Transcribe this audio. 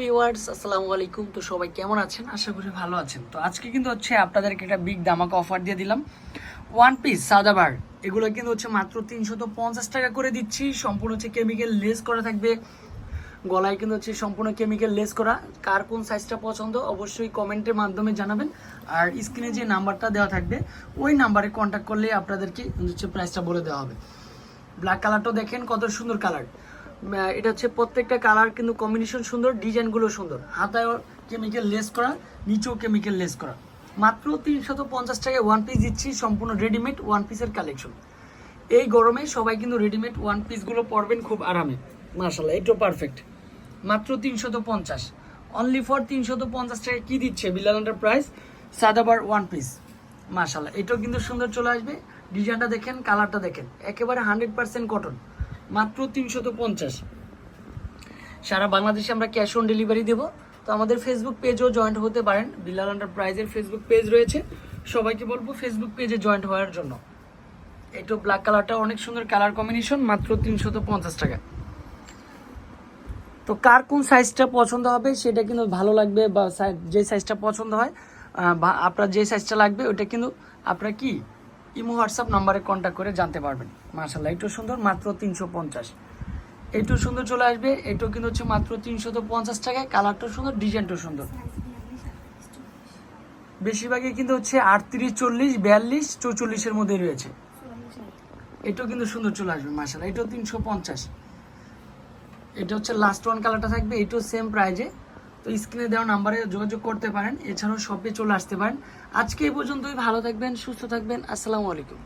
Viewers, আসসালামু আলাইকুম। তো সবাই কেমন আছেন? আশা করি ভালো আছেন। তো আজকে কিন্তু হচ্ছে আপনাদেরকে একটা বিগ দামাকা অফার দিয়ে দিলাম। ওয়ান পিস সাদাবার এগুলো কিন্তু হচ্ছে মাত্র তিনশত পঞ্চাশ টাকা করে দিচ্ছি। সম্পূর্ণ হচ্ছে কেমিক্যাল লেস করা থাকবে। গলায় কিন্তু হচ্ছে সম্পূর্ণ কেমিক্যাল লেস করা। কার কোন সাইজটা পছন্দ, অবশ্যই কমেন্টের মাধ্যমে জানাবেন। আর স্ক্রিনে যে নাম্বারটা দেওয়া থাকবে, ওই নাম্বারে কন্ট্যাক্ট করলে আপনাদেরকে হচ্ছে প্রাইসটা বলে দেওয়া হবে। ব্ল্যাক কালারটাও দেখেন কত সুন্দর কালার এটা হচ্ছে প্রত্যেকটা কালার কিন্তু কম্বিনেশন সুন্দর ডিজাইনগুলো সুন্দর। হাতায় কেমিক্যাল লেস করা, নিচেও কেমিক্যাল লেস করা। মাত্র তিনশত পঞ্চাশ টাকায় ওয়ান পিস দিচ্ছি, সম্পূর্ণ রেডিমেড ওয়ান পিসের কালেকশন এই গরমে সবাই কিন্তু রেডিমেড ওয়ান পিসগুলো পরবেন খুব আরামে। মার্শাল্লাহ এটাও পারফেক্ট মাত্র তিনশত পঞ্চাশ। অনলি ফর তিনশত পঞ্চাশ টাকা কি দিচ্ছে বিলাল প্রাইস সাদাবার ওয়ান পিস মার্শাল্লাহ এটাও কিন্তু সুন্দর চলে আসবে। ডিজাইনটা দেখেন কালারটা দেখেন। একেবারে হান্ড্রেড পার্সেন্ট কটন মাত্র তিনশত পঞ্চাশ। সারা বাংলাদেশে আমরা ক্যাশ অন ডেলিভারি দেবো। তো আমাদের ফেসবুক পেজও জয়েন্ট হতে পারেন। বিলাল প্রাইজের ফেসবুক পেজ রয়েছে। সবাইকে বলব ফেসবুক পেজে জয়েন্ট হওয়ার জন্য। একটু ব্ল্যাক কালারটা অনেক সুন্দর কালার কম্বিনেশন মাত্র তিনশত পঞ্চাশ টাকা। তো কার কোন সাইজটা পছন্দ হবে, সেটা কিন্তু ভালো লাগবে বা যে সাইজটা পছন্দ হয় বা আপনার যে সাইজটা লাগবে, ওটা কিন্তু আপনার কি ইমো, হোয়াটসঅ্যাপ নাম্বারে কন্ট্যাক্ট করে জানতে পারবেন। মার্শাল্লাহ একটু সুন্দর, মাত্র তিনশো পঞ্চাশ। একটু সুন্দর চলে আসবে, এটাও কিন্তু হচ্ছে মাত্র তিনশত পঞ্চাশ টাকায়, কালারটাও সুন্দর, ডিজাইনটাও সুন্দর। বেশিরভাগই কিন্তু হচ্ছে আটত্রিশ, চল্লিশ, বিয়াল্লিশ চৌচল্লিশের মধ্যে রয়েছে। এটাও কিন্তু সুন্দর চলে আসবে মার্শাল্লাহ এটাও তিনশো পঞ্চাশ। এটা হচ্ছে লাস্ট ওয়ান কালারটা থাকবে, এটাও সেম প্রাইজে তো স্ক্রিনে দেওয়া নাম্বারে যোগাযোগ করতে পারেন, এছাড়াও শপে চলে আসতে পারেন। আজকে এই পর্যন্তই, ভালো থাকবেন, সুস্থ থাকবেন, আসসালামু আলাইকুম।